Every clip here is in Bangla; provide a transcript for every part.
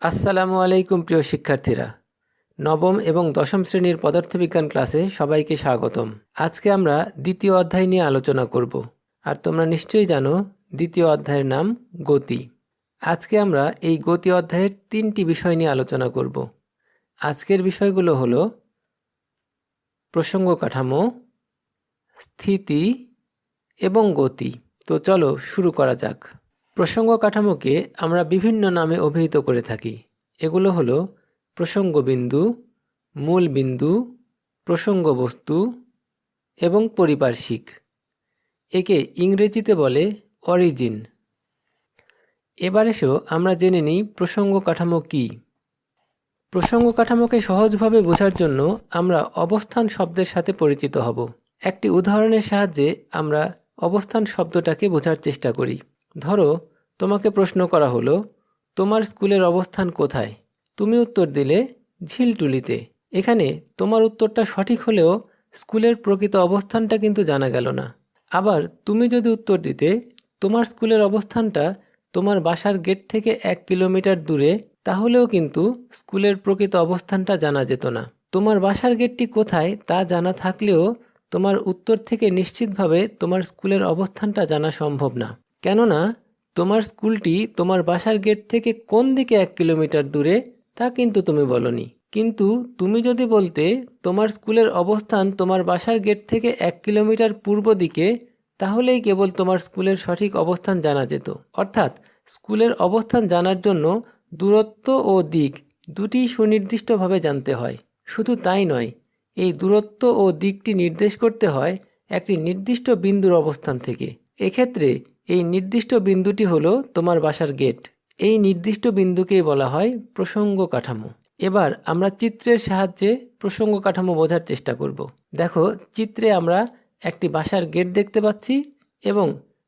আসসালামু আলাইকুম, প্রিয় শিক্ষার্থীরা। নবম এবং দশম শ্রেণির পদার্থবিজ্ঞান ক্লাসে সবাইকে স্বাগতম। আজকে আমরা দ্বিতীয় অধ্যায় নিয়ে আলোচনা করব। আর তোমরা নিশ্চয়ই জানো, দ্বিতীয় অধ্যায়ের নাম গতি। আজকে আমরা এই গতি অধ্যায়ের তিনটি বিষয় নিয়ে আলোচনা করব। আজকের বিষয়গুলো হলো, প্রসঙ্গ কাঠামো, স্থিতি এবং গতি। তো চলো শুরু করা যাক। প্রসঙ্গ কাঠামোকে আমরা বিভিন্ন নামে অভিহিত করে থাকি। এগুলো হলো প্রসঙ্গবিন্দু মূল বিন্দু প্রসঙ্গবস্তু এবং পরিপার্শ্বিক। একে ইংরেজিতে বলে অরিজিন। এবার এসো আমরা জেনে নিই প্রসঙ্গ কাঠামো কী। প্রসঙ্গ কাঠামোকে সহজভাবে বোঝার জন্য আমরা অবস্থান শব্দের সাথে পরিচিত হব। একটি উদাহরণের সাহায্যে আমরা অবস্থান শব্দটাকে বোঝার চেষ্টা করি। ধরো, তোমাকে প্রশ্ন করা হলো, তোমার স্কুলের অবস্থান কোথায়? তুমি উত্তর দিলে, ঝিলটুলিতে। এখানে তোমার উত্তরটা সঠিক হলেও স্কুলের প্রকৃত অবস্থানটা কিন্তু জানা গেল না। আবার তুমি যদি উত্তর দিতে, তোমার স্কুলের অবস্থানটা তোমার বাসার গেট থেকে এক কিলোমিটার দূরে, তাহলেও কিন্তু স্কুলের প্রকৃত অবস্থানটা জানা যেত না। তোমার বাসার গেটটি কোথায় তা জানা থাকলেও তোমার উত্তর থেকে নিশ্চিতভাবে তোমার স্কুলের অবস্থানটা জানা সম্ভব না। কেননা, তোমার স্কুলটি তোমার বাসার গেট থেকে কোন দিকে এক কিলোমিটার দূরে, তা কিন্তু তুমি বলনি। কিন্তু তুমি যদি বলতে, তোমার স্কুলের অবস্থান তোমার বাসার গেট থেকে এক কিলোমিটার পূর্ব দিকে, তাহলেই কেবল তোমার স্কুলের সঠিক অবস্থান জানা যেত। অর্থাৎ, স্কুলের অবস্থান জানার জন্য দূরত্ব ও দিক দুটি সুনির্দিষ্টভাবে জানতে হয়। শুধু তাই নয়, এই দূরত্ব ও দিকটি নির্দেশ করতে হয় একটি নির্দিষ্ট বিন্দুর অবস্থান থেকে। এক্ষেত্রে এই নির্দিষ্ট বিন্দুটি হলো তোমার বাসার গেট। এই নির্দিষ্ট বিন্দুকেই বলা হয় প্রসঙ্গ কাঠামো। এবার আমরা চিত্রের সাহায্যে প্রসঙ্গ কাঠামো বোঝার চেষ্টা করব। দেখো, চিত্রে আমরা একটি বাসার গেট দেখতে পাচ্ছি এবং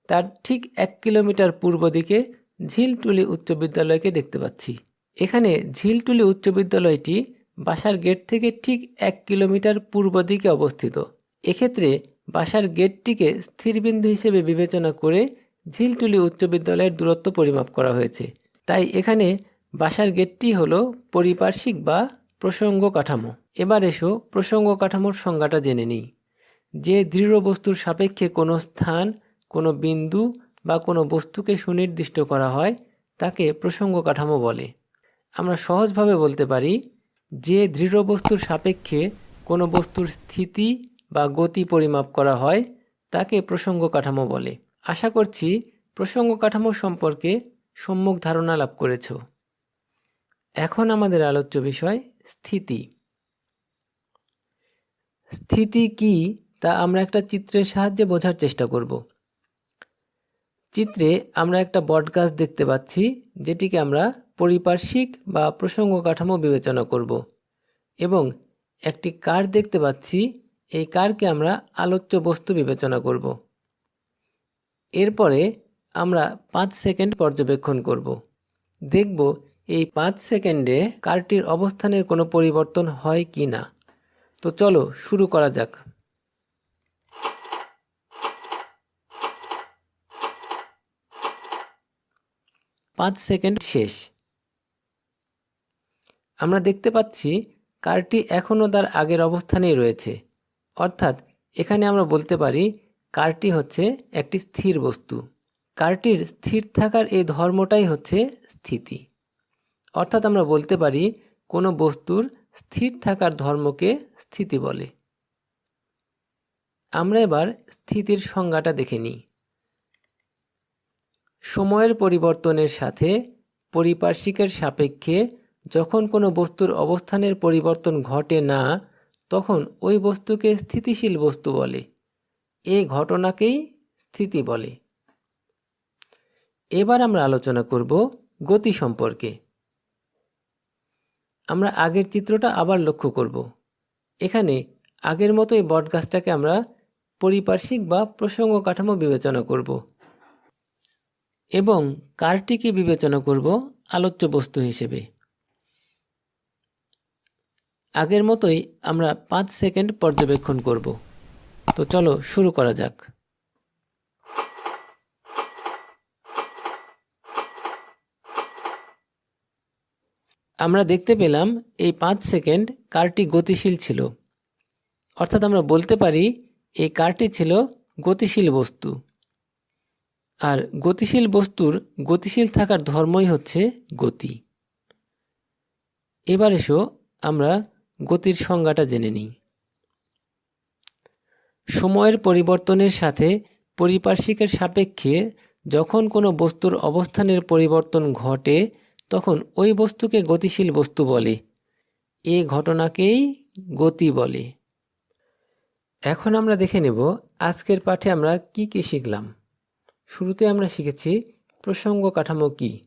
তার ঠিক এক কিলোমিটার পূর্ব দিকে ঝিলটুলি উচ্চ বিদ্যালয়কে দেখতে পাচ্ছি। এখানে ঝিলটুলি উচ্চ বিদ্যালয়টি বাসার গেট থেকে ঠিক এক কিলোমিটার পূর্ব দিকে অবস্থিত। এক্ষেত্রে বাসার গেটটিকে স্থিরবিন্দু হিসেবে বিবেচনা করে ঝিলটুলি উচ্চ বিদ্যালয়ের দূরত্ব পরিমাপ করা হয়েছে। তাই এখানে বাসার গেটটি হলো পরিপার্শ্বিক বা প্রসঙ্গ কাঠামো। এবার এসো প্রসঙ্গ কাঠামোর সংজ্ঞাটা জেনে নিই। যে দৃঢ় বস্তুর সাপেক্ষে কোনো স্থান, কোনো বিন্দু বা কোনো বস্তুকে সুনির্দিষ্ট করা হয়, তাকে প্রসঙ্গ কাঠামো বলে। আমরা সহজভাবে বলতে পারি, যে দৃঢ় বস্তুর সাপেক্ষে কোনো বস্তুর স্থিতি বা গতি পরিমাপ করা হয়, তাকে প্রসঙ্গ কাঠামো বলে। আশা করছি প্রসঙ্গ কাঠামো সম্পর্কে সম্যক ধারণা লাভ করেছ। এখন আমাদের আলোচ্য বিষয় স্থিতি। স্থিতি কি তা আমরা একটা চিত্রের সাহায্যে বোঝার চেষ্টা করব। চিত্রে আমরা একটা বটগাছ দেখতে পাচ্ছি, যেটিকে আমরা পরিপার্শ্বিক বা প্রসঙ্গ কাঠামো বিবেচনা করব এবং একটি কার দেখতে পাচ্ছি, এই কারকে আমরা আলোচ্য বস্তু বিবেচনা করব। এরপরে আমরা পাঁচ সেকেন্ড পর্যবেক্ষণ করব। দেখব এই পাঁচ সেকেন্ডে কারটির অবস্থানের কোনো পরিবর্তন হয় কি না। তো চলো শুরু করা যাক। পাঁচ সেকেন্ড শেষ। আমরা দেখতে পাচ্ছি কারটি এখনও তার আগের অবস্থানেই রয়েছে। অর্থাৎ এখানে আমরা বলতে পারি কারটি হচ্ছে একটি স্থির বস্তু। কারটির স্থির থাকার এই ধর্মটাই হচ্ছে স্থিতি। অর্থাৎ আমরা বলতে পারি, কোনো বস্তুর স্থির থাকার ধর্মকে স্থিতি বলে। আমরা এবার স্থিতির সংজ্ঞাটা দেখে নিই। সময়ের পরিবর্তনের সাথে পরিপার্শ্বিকের সাপেক্ষে যখন কোনো বস্তুর অবস্থানের পরিবর্তন ঘটে না, তখন ওই বস্তুকে স্থিতিশীল বস্তু বলে। এই ঘটনাকেই স্থিতি বলে। এবার আমরা আলোচনা করব গতি সম্পর্কে। আমরা আগের চিত্রটা আবার লক্ষ্য করব। এখানে আগের মতো এই বটগাছটাকে আমরা পরিপার্শ্বিক বা প্রসঙ্গ কাঠামো বিবেচনা করব এবং কারটিকে বিবেচনা করব আলোচ্য বস্তু হিসেবে। আগের মতোই আমরা পাঁচ সেকেন্ড পর্যবেক্ষণ করব। তো চলো, শুরু করা যাক। আমরা দেখতে পেলাম এই পাঁচ সেকেন্ড কারটি গতিশীল ছিল। অর্থাৎ আমরা বলতে পারি, এই কারটি ছিল গতিশীল বস্তু। আর গতিশীল বস্তুর গতিশীল থাকার ধর্মই হচ্ছে গতি। এবার এসো আমরা গতির সংজ্ঞাটা জেনে নিই। সময়ের পরিবর্তনের সাথে পরিপার্শ্বিকের সাপেক্ষে যখন কোনো বস্তুর অবস্থানের পরিবর্তন ঘটে, তখন ওই বস্তুকে গতিশীল বস্তু বলে। এ ঘটনাকেই গতি বলে। এখন আমরা দেখে নেব আজকের পাঠে আমরা কি কি শিখলাম। শুরুতে আমরা শিখেছি প্রসঙ্গ কাঠামো কি।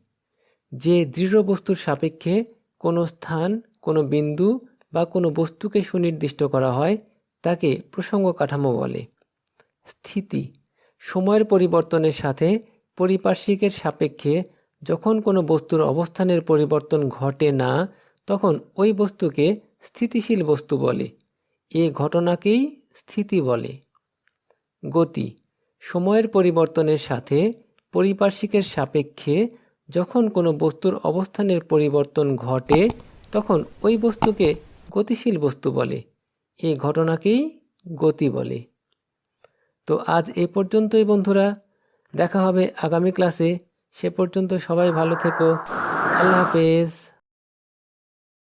যে দৃঢ় বস্তুর সাপেক্ষে কোনো স্থান, কোনো বিন্দু বা কোনো বস্তুকে সুনির্দিষ্ট করা হয় তাকে প্রসঙ্গ কাঠামো বলে। স্থিতি, সময়ের পরিবর্তনের সাথে পরিপার্শ্বিকের সাপেক্ষে যখন কোনো বস্তুর অবস্থানের পরিবর্তন ঘটে না, তখন ওই বস্তুকে স্থিতিশীল বস্তু বলে। এ ঘটনাকেই স্থিতি বলে। গতি, সময়ের পরিবর্তনের সাথে পরিপার্শ্বিকের সাপেক্ষে যখন কোনো বস্তুর অবস্থানের পরিবর্তন ঘটে, তখন ওই বস্তুকে গতিশীল বস্তু বলে। এ ঘটনাকেই গতি বলে। তো আজ এ পর্যন্তই বন্ধুরা, দেখা হবে আগামী ক্লাসে। সে পর্যন্ত সবাই ভালো থেকো। আল্লাহ হাফেজ।